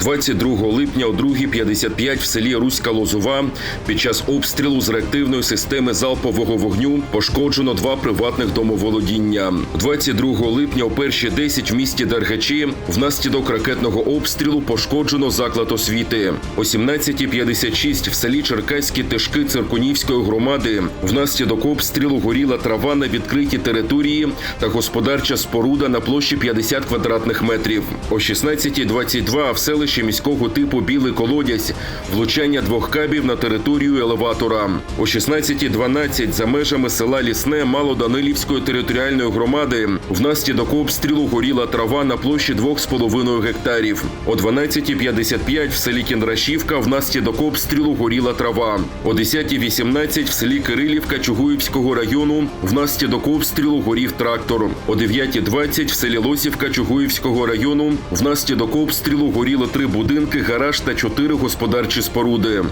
22 липня о 2.55 в селі Руська Лозова під час обстрілу з реактивної системи залпового вогню пошкоджено два приватних домоволодіння. 22 липня о 1.10 в місті Дергачі внаслідок ракетного обстрілу пошкоджено заклад освіти. О 17.56 в селі Черкаські Тишки Циркунівської громади внаслідок обстрілу горіла трава на відкритій території та господарча споруда на площі 50 квадратних метрів. О 16.22 в селищі міського типу Білий колодязь влучання двох кабів на територію елеватора. О 16.12 за межами села Лісне Малоданилівської територіальної громади внаслідок обстрілу горіла трава на площі 2,5 гектарів. О 12.55 в селі Кіндрашівка внаслідок обстрілу горіла трава. О 10.18 в селі Кирилівка Чугуївського району внаслідок обстрілу горів трактор. О 9.20 в селі Лосівка Чугуївського району внаслідок обстрілу горіли три будинки, гараж та чотири господарчі споруди.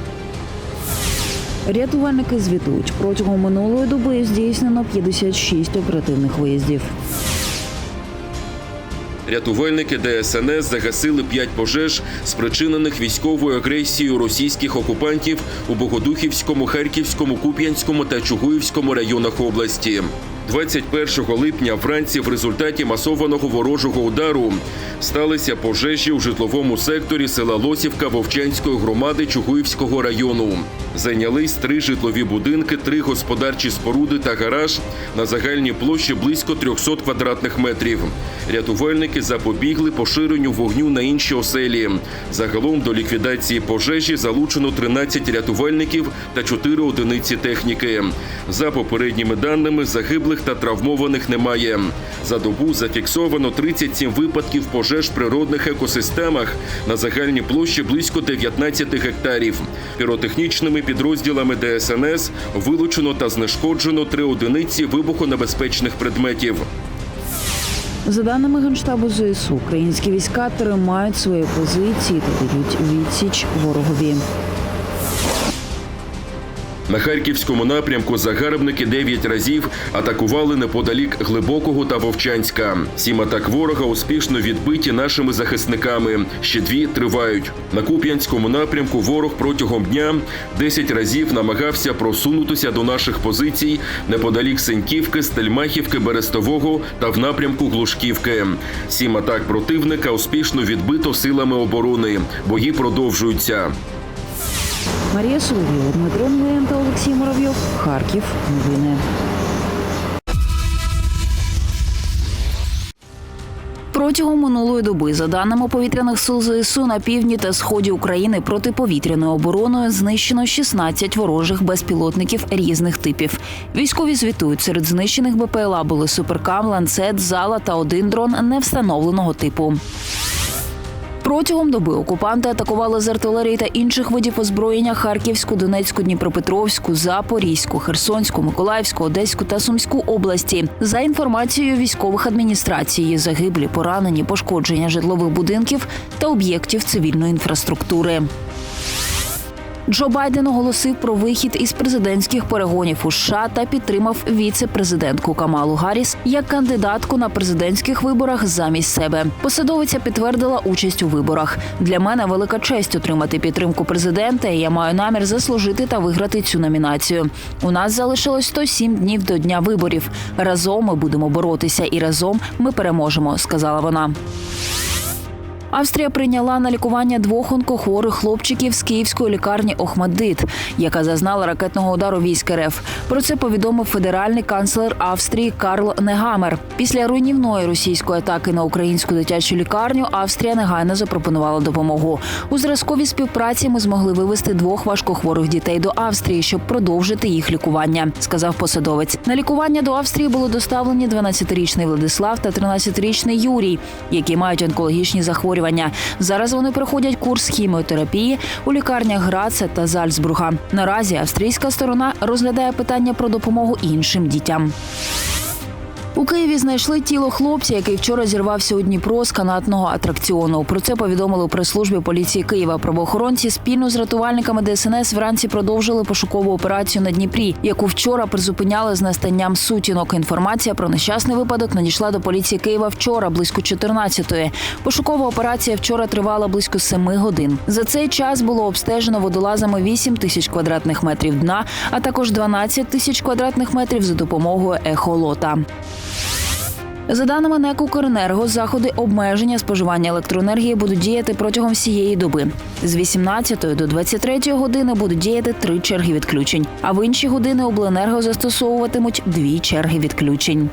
Рятувальники звітують протягом минулої доби здійснено 56 оперативних виїздів. Рятувальники ДСНС загасили п'ять пожеж, спричинених військовою агресією російських окупантів у Богодухівському, Харківському, Куп'янському та Чугуївському районах області. 21 липня вранці в результаті масованого ворожого удару сталися пожежі у житловому секторі села Лосівка Вовчанської громади Чугуївського району. Зайнялись три житлові будинки, три господарчі споруди та гараж на загальній площі близько 300 квадратних метрів. Рятувальники запобігли поширенню вогню на інші оселі. Загалом до ліквідації пожежі залучено 13 рятувальників та 4 одиниці техніки. За попередніми даними, загиблих та травмованих немає. За добу зафіксовано 37 випадків пожеж в природних екосистемах на загальній площі близько 19 гектарів. Піротехнічними підрозділами ДСНС вилучено та знешкоджено три одиниці вибухонебезпечних предметів. За даними Генштабу ЗСУ, українські війська тримають свої позиції та дають відсіч ворогові. На харківському напрямку загарбники 9 разів атакували неподалік Глибокого та Вовчанська. Сім атак ворога успішно відбиті нашими захисниками. Ще дві тривають. На Куп'янському напрямку ворог протягом дня 10 разів намагався просунутися до наших позицій неподалік Сеньківки, Стельмахівки, Берестового та в напрямку Глушківки. Сім атак противника успішно відбито силами оборони. Бої продовжуються. Марія Соловйова, Дмитро Нгоєн та Олексій Муравйов. Харків. Новини. Протягом минулої доби, за даними повітряних сил ЗСУ, на півдні та сході України протиповітряною обороною знищено 16 ворожих безпілотників різних типів. Військові звітують, серед знищених БПЛА були суперкам, ланцет, зала та один дрон невстановленого типу. Протягом доби окупанти атакували з артилерії та інших видів озброєння Харківську, Донецьку, Дніпропетровську, Запорізьку, Херсонську, Миколаївську, Одеську та Сумську області. За інформацією військових адміністрацій, загиблі, поранені, пошкодження житлових будинків та об'єктів цивільної інфраструктури. Джо Байден оголосив про вихід із президентських перегонів у США та підтримав віце-президентку Камалу Гарріс як кандидатку на президентських виборах замість себе. Посадовиця підтвердила участь у виборах. Для мене велика честь отримати підтримку президента. і Я маю намір заслужити та виграти цю номінацію. У нас залишилось 107 днів до дня виборів. Разом ми будемо боротися, і разом ми переможемо, сказала вона. Австрія прийняла на лікування двох онкохворих хлопчиків з київської лікарні Охмаддит, яка зазнала ракетного удару військ РФ. Про це повідомив федеральний канцлер Австрії Карл Негамер. Після руйнівної російської атаки на українську дитячу лікарню Австрія негайно запропонувала допомогу. У зразковій співпраці ми змогли вивезти двох важкохворих дітей до Австрії, щоб продовжити їх лікування, сказав посадовець. На лікування до Австрії було доставлені 12-річний Владислав та 13-річний Юрій, які мають онкологічні захворювання. Зараз вони проходять курс хіміотерапії у лікарнях Граце та Зальцбурга. Наразі австрійська сторона розглядає питання про допомогу іншим дітям. У Києві знайшли тіло хлопця, який вчора зірвався у Дніпро з канатного атракціону. Про це повідомили у прес-службі поліції Києва. Правоохоронці спільно з рятувальниками ДСНС вранці продовжили пошукову операцію на Дніпрі, яку вчора призупиняли з настанням сутінок. Інформація про нещасний випадок надійшла до поліції Києва вчора, близько 14-ї. Пошукова операція вчора тривала близько 7 годин. За цей час було обстежено водолазами 8 тисяч квадратних метрів дна, а також 12 тисяч квадратних метрів за допомогою ехолота. За даними НЕК «Укренерго», заходи обмеження споживання електроенергії будуть діяти протягом всієї доби. З 18 до 23 години будуть діяти три черги відключень, а в інші години обленерго застосовуватимуть дві черги відключень.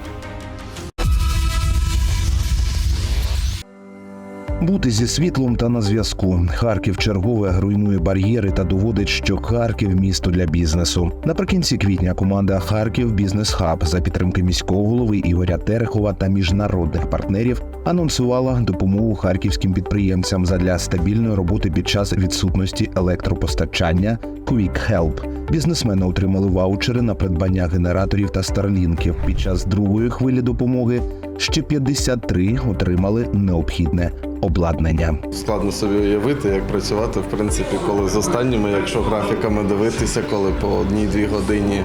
Бути зі світлом та на зв'язку. Харків чергове руйнує бар'єри та доводить, що Харків місто для бізнесу. Наприкінці квітня команда Харків Бізнес Хаб за підтримки міського голови Ігоря Терехова та міжнародних партнерів анонсувала допомогу харківським підприємцям задля стабільної роботи під час відсутності електропостачання. Quick Help. Бізнесмени отримали ваучери на придбання генераторів та старлінків. Під час другої хвилі допомоги ще 53 отримали необхідне обладнання. Складно собі уявити, як працювати, в принципі, коли з останніми, якщо графіками дивитися, коли по одній-дві годині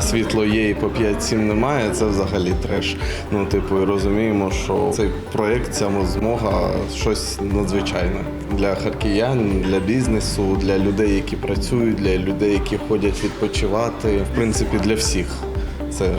світло є і по 5-7 немає, це взагалі треш. Ну, типу, і розуміємо, що цей проєкт, ця змога щось надзвичайне для харків'ян, для бізнесу, для людей, які працюють, для людей, які ходять відпочивати. В принципі, для всіх. Це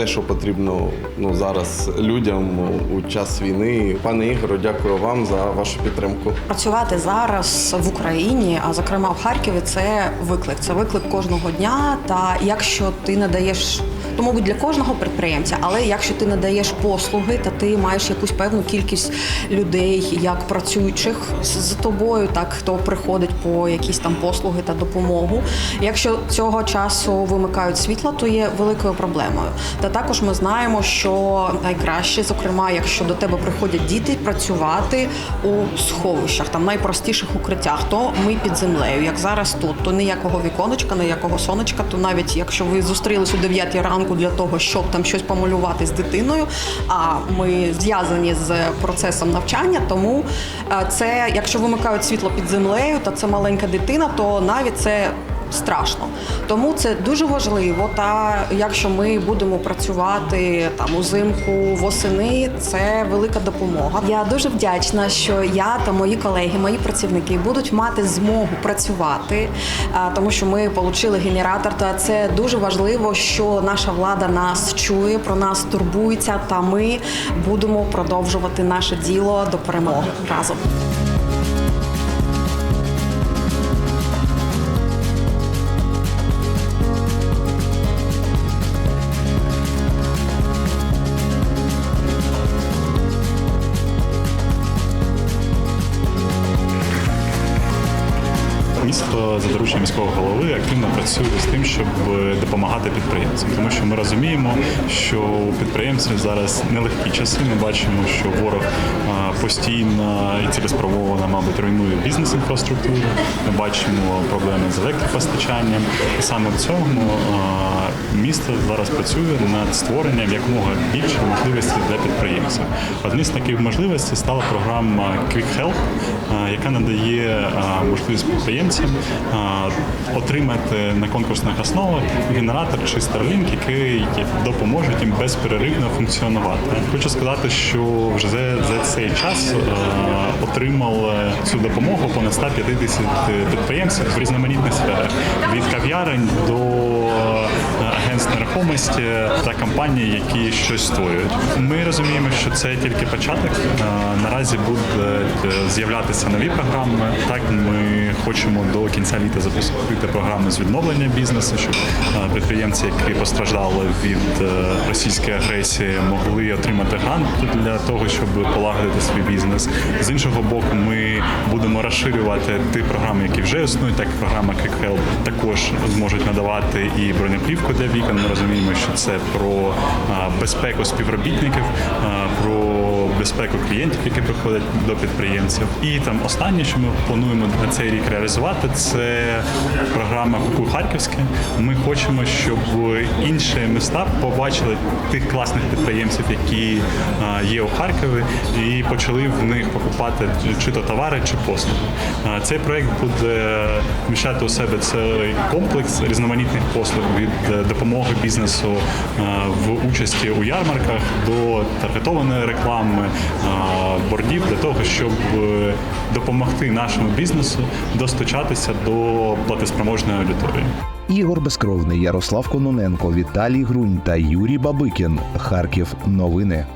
те, що потрібно ну, зараз людям у час війни. Пане Ігоро, дякую вам за вашу підтримку. Працювати зараз в Україні, а зокрема в Харкові, це виклик. Це виклик кожного дня. Та якщо ти надаєш, то мабуть для кожного підприємця, але якщо ти надаєш послуги, та ти маєш якусь певну кількість людей, як працюючих з тобою, так хто приходить по якісь там послуги та допомогу. Якщо цього часу вимикають світло, то є великою проблемою. Та також ми знаємо, що найкраще, зокрема, якщо до тебе приходять діти працювати у сховищах, там найпростіших укриттях, то ми під землею. Як зараз тут, то ніякого віконечка, ніякого сонечка. То навіть якщо ви зустрілись о 9 ранку для того, щоб там щось помалювати з дитиною, а ми зв'язані з процесом навчання, тому е, це, якщо вимикають світло під землею, та це маленька дитина, то навіть це страшно. Тому це дуже важливо. Та якщо ми будемо працювати там узимку, восени, це велика допомога. Я дуже вдячна, що я та мої колеги, мої працівники будуть мати змогу працювати, тому що ми отримали генератор. Та це дуже важливо, що наша влада нас чує, про нас турбується, та ми будемо продовжувати наше діло до перемоги разом. За дорученням міського голови активно працює з тим, щоб допомагати підприємцям, тому що ми розуміємо, що у підприємців зараз нелегкі часи. Ми бачимо, що ворог постійно і цілеспрововано, мабуть, руйнує бізнес-інфраструктуру. Ми бачимо проблеми з електропостачанням. І саме в цьому місто зараз працює над створенням якомога більше можливостей для підприємців. Одні з таких можливостей стала програма Quick Help, яка надає можливість підприємцям отримати на конкурсних основах генератор чи Starlink, який допоможе їм безперервно функціонувати. Хочу сказати, що вже за, цей час а, отримали цю допомогу понад 150 підприємців в різноманітних сферах від кав'ярень до агентств нерухомості та компаній, які щось створюють. Ми розуміємо, що це тільки початок. Е, Наразі будуть е, з'являтися нові програми. Так ми хочемо до кінця літа запустити програми з відновлення бізнесу, щоб е, підприємці, які постраждали від російської агресії, могли отримати грант для того, щоб полагодити свій бізнес. З іншого боку, ми будемо розширювати ті програми, які вже існують, так програма Help також зможуть надавати і бронеплівку для вікон безпека. Ми розуміємо, що це про безпеку співробітників, про безпеку клієнтів, які приходять до підприємців. І там останнє, що ми плануємо на цей рік реалізувати, це програма Куку Харківське. Ми хочемо, щоб інші міста побачили тих класних підприємців, які є у Харкові, і почали в них покупати чи то товари, чи послуги. Цей проект буде вміщати у себе цілий комплекс різноманітних послуг від е, допомоги бізнесу в участі у ярмарках до таргетованої реклами, бордів для того, щоб е, допомогти нашому бізнесу достучатися до платоспроможної аудиторії. Ігор Безкровний, Ярослав Кононенко, Віталій Грунь та Юрій Бабикін. Харків. Новини.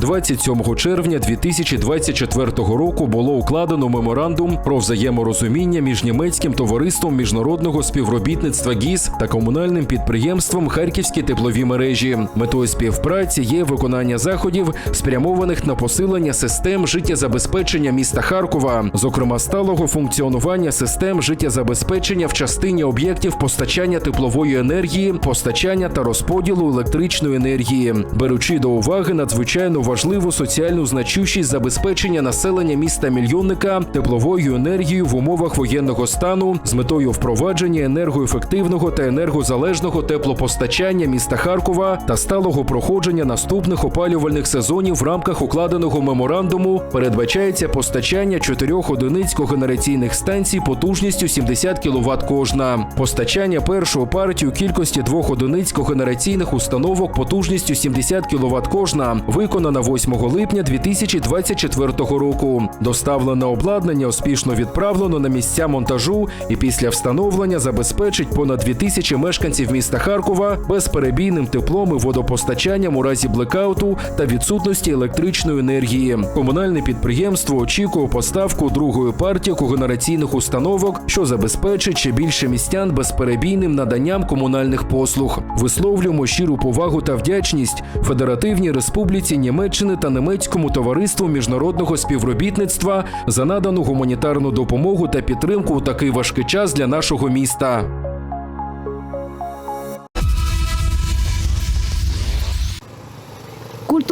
27 червня 2024 року було укладено меморандум про взаєморозуміння між німецьким товариством міжнародного співробітництва ГІС та комунальним підприємством Харківські теплові мережі. Метою співпраці є виконання заходів, спрямованих на посилення систем життєзабезпечення міста Харкова, зокрема сталого функціонування систем життєзабезпечення в частині об'єктів постачання теплової енергії, постачання та розподілу електричної енергії, беручи до уваги надзвичайно важливу соціальну значущість забезпечення населення міста мільйонника тепловою енергією в умовах воєнного стану з метою впровадження енергоефективного та енергозалежного теплопостачання міста Харкова та сталого проходження наступних опалювальних сезонів в рамках укладеного меморандуму передбачається постачання чотирьох одиниць когенераційних станцій потужністю 70 кВт кожна, постачання першого партію кількості двох одиниць когенераційних установок потужністю 70 кВт кожна виконана 8 липня 2024 року. Доставлене обладнання успішно відправлено на місця монтажу і після встановлення забезпечить понад 2000 мешканців міста Харкова безперебійним теплом і водопостачанням у разі блекауту та відсутності електричної енергії. Комунальне підприємство очікує поставку другої партії когенераційних установок, що забезпечить ще більше містян безперебійним наданням комунальних послуг. Висловлюємо щиру повагу та вдячність Федеративній Республіці Німеччини та Немецькому товариству міжнародного співробітництва за надану гуманітарну допомогу та підтримку у такий важкий час для нашого міста.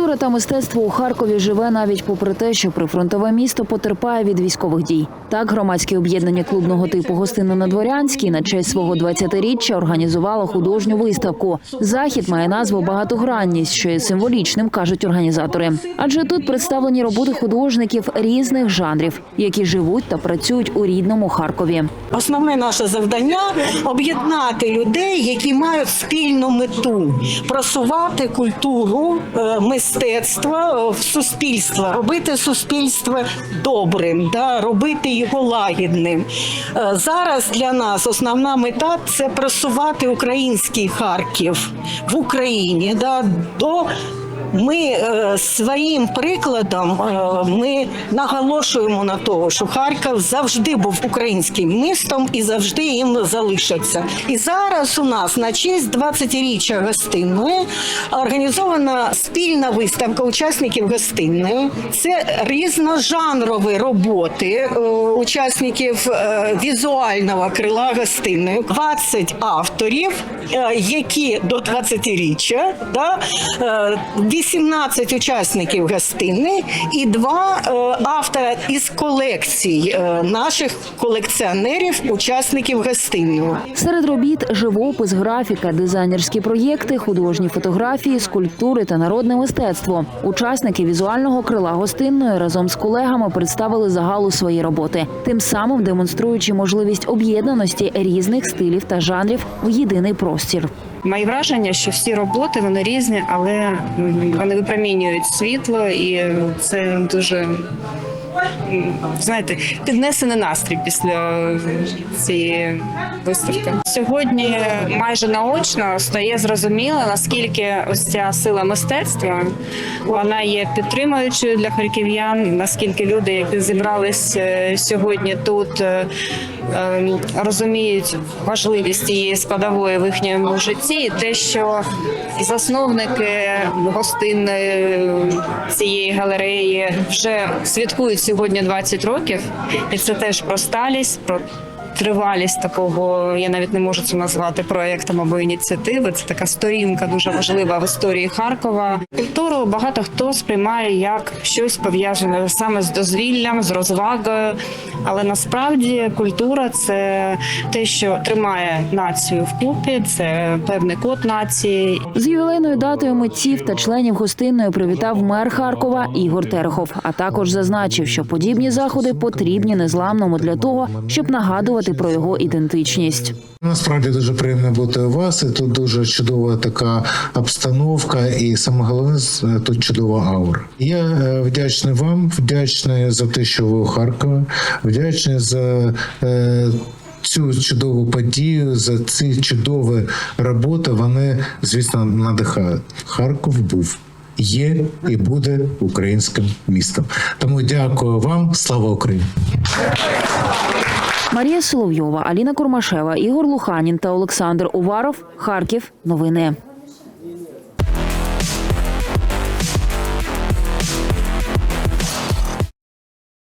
Культура та мистецтво у Харкові живе навіть попри те, що прифронтове місто потерпає від військових дій. Так, громадське об'єднання клубного типу Гостино на Дворянській на честь свого 20-річчя організувало художню виставку. Захід має назву Багатогранність, що є символічним, кажуть організатори. Адже тут представлені роботи художників різних жанрів, які живуть та працюють у рідному Харкові. Основне наше завдання об'єднати людей, які мають спільну мету просувати культуру, е, мистецтво е, в суспільство, робити суспільство добрим, да, робити його лагідним. Е, Зараз для нас основна мета це просувати український Харків в Україні да, до ми е, своїм прикладом е, ми наголошуємо на того, що Харків завжди був українським містом і завжди їм залишиться. І зараз у нас на честь 20-річчя гостинної організована спільна виставка учасників гостинної. Це різножанрові роботи е, учасників візуального крила гостинної. 20 авторів, які до 20-річчя, да, 18 учасників гостини і два е, автора із колекцій е, наших колекціонерів, учасників гостинного. Серед робіт живопис, графіка, дизайнерські проєкти, художні фотографії, скульптури та народне мистецтво. Учасники візуального крила гостинної разом з колегами представили загалу свої роботи, тим самим демонструючи можливість об'єднаності різних стилів та жанрів в єдиний простір. Мої враження, що всі роботи вони різні, але вони випромінюють світло, і це дуже знаєте, піднесений настрій після цієї виставки. Сьогодні майже наочно стає зрозуміло, наскільки ось ця сила мистецтва вона є підтримуючою для харків'ян, наскільки люди, які зібрались е, сьогодні тут. е, е, розуміють важливість цієї складової в їхньому житті, і те, що засновники гостинної цієї галереї вже святкують сьогодні 20 років, і це теж про сталість, про тривалість такого, я навіть не можу це назвати проектом або ініціативи. Це така сторінка дуже важлива в історії Харкова. Культуру багато хто сприймає як щось пов'язане саме з дозвіллям, з розвагою. Але насправді культура це те, що тримає націю вкупі, це певний код нації. З ювілейною датою митців та членів гостинної привітав мер Харкова Ігор Терехов. А також зазначив, що подібні заходи потрібні незламному для того, щоб нагадувати про його ідентичність. Насправді дуже приємно бути у вас. І тут дуже чудова така обстановка, і саме головне тут чудова аура. Я е, вдячний вам, вдячний за те, що ви у Харкові, вдячний за. Е, Цю чудову подію за ці чудові роботи вони, звісно, надихають. Харків був, є і буде українським містом. Тому дякую вам, слава Україні! Марія Соловйова, Аліна Курмашева, Ігор Луханін та Олександр Уваров. Харків. Новини.